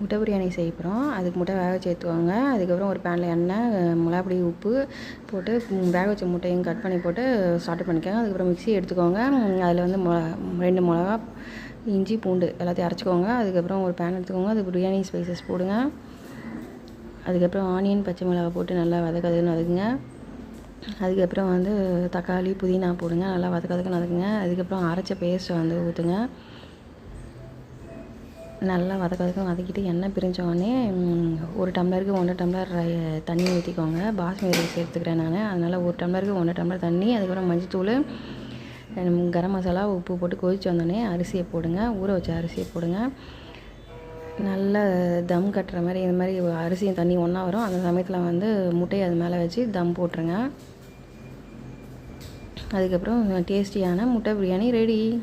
முட்டை பிரியாணி செய்ய போகிறோம் அதுக்கு முட்டை வேக வச்சு எடுத்துக்கோங்க அதுக்கப்புறம் ஒரு பேனில் எண்ணெய் மிளகாப்பொடி உப்பு போட்டு வேக வச்ச முட்டையும் கட் பண்ணி போட்டு ஸ்டார்ட் பண்ணிக்கோங்க அதுக்கப்புறம் மிக்சி எடுத்துக்கோங்க அதில் வந்து மொ ரெண்டு மிளகா இஞ்சி பூண்டு எல்லாத்தையும் அரைச்சிக்கோங்க அதுக்கப்புறம் ஒரு பேன் எடுத்துக்கோங்க அதுக்கு பிரியாணி ஸ்பைசஸ் போடுங்க. அதுக்கப்புறம் ஆனியன் பச்சை மிளகா போட்டு நல்லா வதக்கதுன்னு வதக்குங்க. அதுக்கப்புறம் வந்து தக்காளி புதினா போடுங்க. நல்லா வதக்க வதக்க வதக்குங்க. அதுக்கப்புறம் அரைச்ச பேஸ்ட்டை வந்து ஊற்றுங்க நல்லா வதக்க வதக்க வதக்கிட்டு எண்ணெய் பிரிஞ்சோடனே ஒரு டம்ளருக்கு ஒன்றரை டம்ளர் ரை- தண்ணி ஊற்றிக்கோங்க பாஸ்மதி ரைஸ் எடுத்துக்கிறேன் நான். அதனால் ஒரு டம்ளருக்கு ஒன்றரை டம்ளர் தண்ணி அதுக்கப்புறம் மஞ்சத்தூள் கரம் மசாலா உப்பு போட்டு கொதிச்சு வந்தோடனே அரிசியை போடுங்க. ஊற வச்ச அரிசியை போடுங்க. நல்லா தம் கட்டுற மாதிரி இந்த மாதிரி அரிசியும் தண்ணி ஒன்றா வரும். அந்த சமயத்தில் வந்து முட்டையை அது மேலே வச்சு தம் போட்டுருங்க. அதுக்கப்புறம் டேஸ்டியான முட்டை பிரியாணி ரெடி.